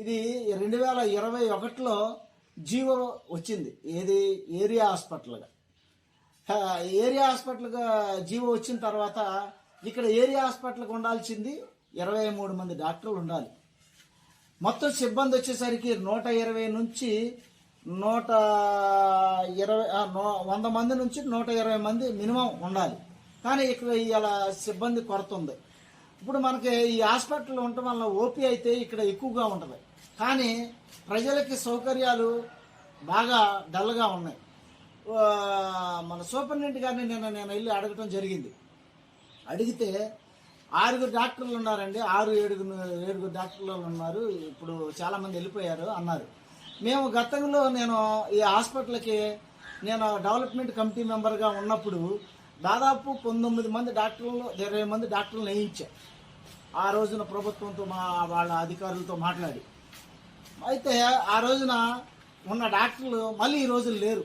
ఇది రెండు వేల ఇరవై ఒకటిలో జీవో వచ్చింది. ఏది? ఏరియా హాస్పిటల్గా. ఏరియా హాస్పిటల్గా జీవో వచ్చిన తర్వాత ఇక్కడ ఏరియా హాస్పిటల్కి ఉండాల్సింది ఇరవై మూడు మంది డాక్టర్లు ఉండాలి. మొత్తం సిబ్బంది వచ్చేసరికి నూట ఇరవై నుంచి నూట ఇరవై నూ- వంద మంది నుంచి నూట ఇరవై మంది మినిమం ఉండాలి. కానీ ఇక్కడ ఇలా సిబ్బంది కొరత ఉంది. ఇప్పుడు మనకి ఈ హాస్పిటల్ ఉండటం వల్ల ఓపీ అయితే ఇక్కడ ఎక్కువగా ఉంటుంది. కానీ ప్రజలకి సౌకర్యాలు బాగా డల్గా ఉన్నాయి. మన సూపరింటెండెంట్ గారిని నేను నేను వెళ్ళి అడగటం జరిగింది. అడిగితే ఆరుగురు డాక్టర్లు ఉన్నారండి. ఆరు ఏడుగురు ఏడుగురు డాక్టర్లు ఉన్నారు. ఇప్పుడు చాలామంది వెళ్ళిపోయారు అన్నారు. మేము గతంలో నేను ఈ హాస్పిటల్కి నేను డెవలప్మెంట్ కమిటీ మెంబర్గా ఉన్నప్పుడు దాదాపు పంతొమ్మిది మంది డాక్టర్లు ఇరవై మంది డాక్టర్లు వేయించా ఆ రోజున ప్రభుత్వంతో మా వాళ్ళ అధికారులతో మాట్లాడి. అయితే ఆ రోజున ఉన్న డాక్టర్లు మళ్ళీ ఈ రోజులు లేరు.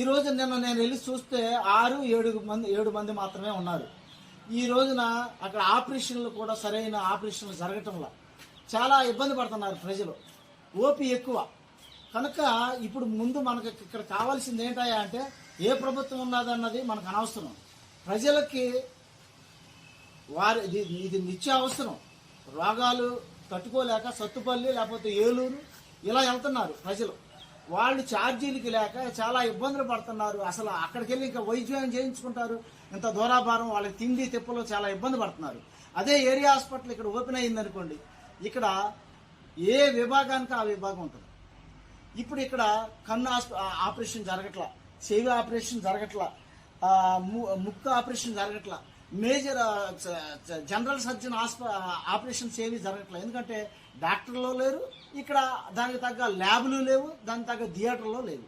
ఈ రోజు నిన్న నేను వెళ్ళి చూస్తే ఆరు ఏడు మంది ఏడు మంది మాత్రమే ఉన్నారు. ఈ రోజున అక్కడ ఆపరేషన్లు కూడా సరైన ఆపరేషన్లు జరగటంలా చాలా ఇబ్బంది పడుతున్నారు ప్రజలు. ఓపి ఎక్కువ. కనుక ఇప్పుడు ముందు మనకు ఇక్కడ కావాల్సింది ఏంటయ్యా అంటే ఏ ప్రభుత్వం ఉన్నదన్నది మనకు అనవసరం. ప్రజలకి వారి ఇది ఇది నిత్య అవసరం. రోగాలు తట్టుకోలేక సత్తుపల్లి లేకపోతే ఏలూరు ఇలా వెళ్తున్నారు ప్రజలు. వాళ్ళు ఛార్జీలకి లేక చాలా ఇబ్బందులు పడుతున్నారు. అసలు అక్కడికి వెళ్ళి ఇంకా వైద్యం చేయించుకుంటారు. ఇంత దూరాభారం వాళ్ళకి తిండి తిప్పలు చాలా ఇబ్బంది పడుతున్నారు. అదే ఏరియా హాస్పిటల్ ఇక్కడ ఓపెన్ అయిందనుకోండి ఇక్కడ ఏ విభాగానికి ఆ విభాగం ఉంటుంది. ఇప్పుడు ఇక్కడ కన్ను ఆపరేషన్ జరగట్లా చెవి ఆపరేషన్ జరగట్లా ము- ముక్కు ఆపరేషన్ జరగట్లా మేజర్ జనరల్ సర్జన్ ఆస్ప ఆపరేషన్స్ ఏవి జరగట్లేదు ఎందుకంటే డాక్టర్లో లేరు ఇక్కడ దానికి తగ్గ ల్యాబ్లు లేవు దానికి తగ్గ థియేటర్లో లేవు.